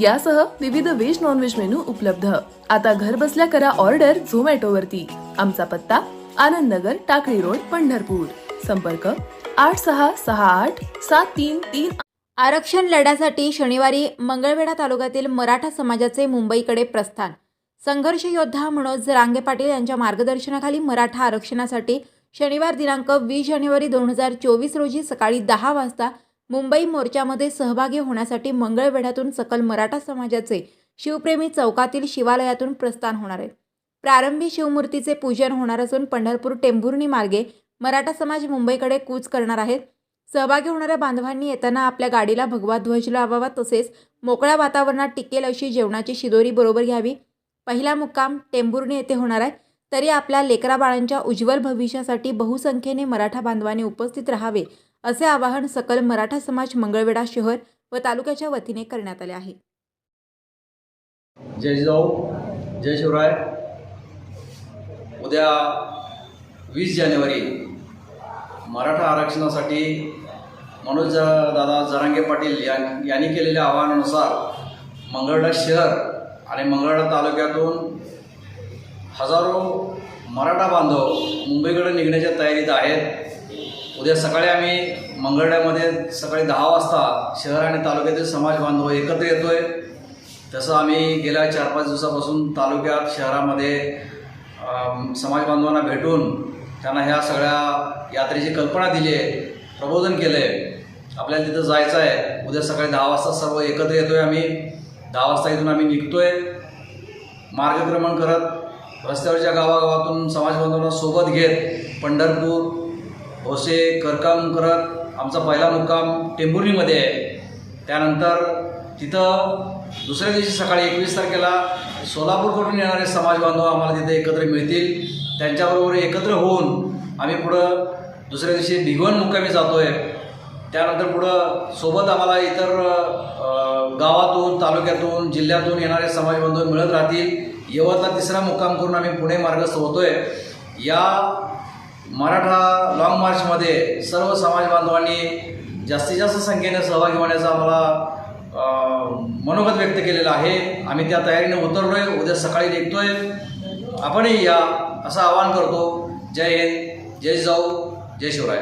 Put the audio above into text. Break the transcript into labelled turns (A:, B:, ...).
A: यासह विविध veg non veg menu उपलब्ध. आता घर बसल्या करा ऑर्डर झोमॅटोवरती आमचा पत्ता आनंद नगर टाकळी रोड पंढरपूर. संपर्क आठ सहा सहा आठ सात तीन तीन
B: आरक्षण लढ्यासाठी शनिवारी मंगळवेढा तालुक्यातील मराठा समाजाचे मुंबईकडे प्रस्थान. संघर्ष योद्धा मनोज रांगे पाटील यांच्या मार्गदर्शनाखाली मराठा आरक्षणासाठी शनिवार दिनांक वीस जानेवारी दोन हजार चोवीस रोजी सकाळी दहा वाजता मुंबई मोर्चामध्ये सहभागी होण्यासाठी मंगळवेढ्यातून सकल मराठा समाजाचे शिवप्रेमी चौकातील शिवालयातून प्रस्थान होणार आहे. प्रारंभी शिवमूर्तीचे पूजन होणार असून पंढरपूर टेंभुर्णी मार्गे मराठा समाज मुंबईकडे कूच करणार आहेत. सहभागी होणाऱ्या बांधवांनी येताना आपल्या गाडीला भगवा ध्वज लावावा तसेच मोकळ्या वातावरणात टिकेल अशी जेवणाची शिदोरी बरोबर घ्यावी. पहिला मुक्काम टेंभुर्णी येथे होणार आहे. तरी आपल्या लेकराबाळांच्या उज्ज्वल भविष्यासाठी बहुसंख्येने मराठा बांधवांनी उपस्थित राहावे असे आवाहन सकल मराठा समाज मंगळवेढा शहर व तालुक्याच्या वतीने करण्यात आले आहे.
C: जय जिजाऊ जय शिवराय. उद्या वीस जानेवारी मराठा आरक्षणासाठी मनोज दादा जरांगे पाटील यां यांनी केलेल्या आवाहनानुसार मंगळवेढा शहर आणि मंगळवेढा तालुक्यातून हजारो मराठा बांधव मुंबईकडे निघण्याच्या तयारीत आहेत. उद्या सकाळी आम्ही मंगळवेढ्यामध्ये सकाळी दहा वाजता शहर आणि तालुक्यातील समाज बांधव एकत्र येतोय. तसं आम्ही गेल्या चार पाच दिवसापासून तालुक्यात शहरामध्ये समाज बांधवांना भेटून त्यांना ह्या सगळ्या यात्रेची कल्पना दिली आहे प्रबोधन केलं आहे. आपल्याला तिथं जायचं आहे. उद्या सकाळी दहा वाजता सर्व एकत्र येतोय आम्ही. दहा वाजता इथून आम्ही निघतोय. मार्गक्रमण करत रस्त्यावरच्या गावागावातून समाज बांधवांना सोबत घेत पंढरपूर भोसे करकाम करत आमचा पहिला मुक्काम टेंभुर्णीमध्ये आहे. त्यानंतर तिथं दुसऱ्या दिवशी सकाळी एकवीस तारखेला सोलापूरकडून येणारे समाज बांधव आम्हाला तिथे एकत्र मिळतील. त्यांच्याबरोबर एकत्र होऊन आम्ही पुढं दुसऱ्या दिवशी भिगवण मुक्कामी जातो आहे त्यानंतर पुढं सोबत आम्हाला इतर गावातून तालुक्यातून जिल्ह्यातून येणारे समाज बांधव मिळत राहतील. यवतला तिसरा मुक्काम करून आम्ही पुणे मार्गस्थ आहे या मराठा लॉंग मार्चमध्ये सर्व समाज बांधवांनी जास्तीत जास्त संख्येने सहभागी होण्याचा आम्हाला मनोगत व्यक्त केलेलं आहे. आम्ही त्या तयारीने उतरलोय उद्या सकाळी निघतोय. आपणही या असं आवाहन करतो. जय हिंद जय जाऊ जय शिवराय.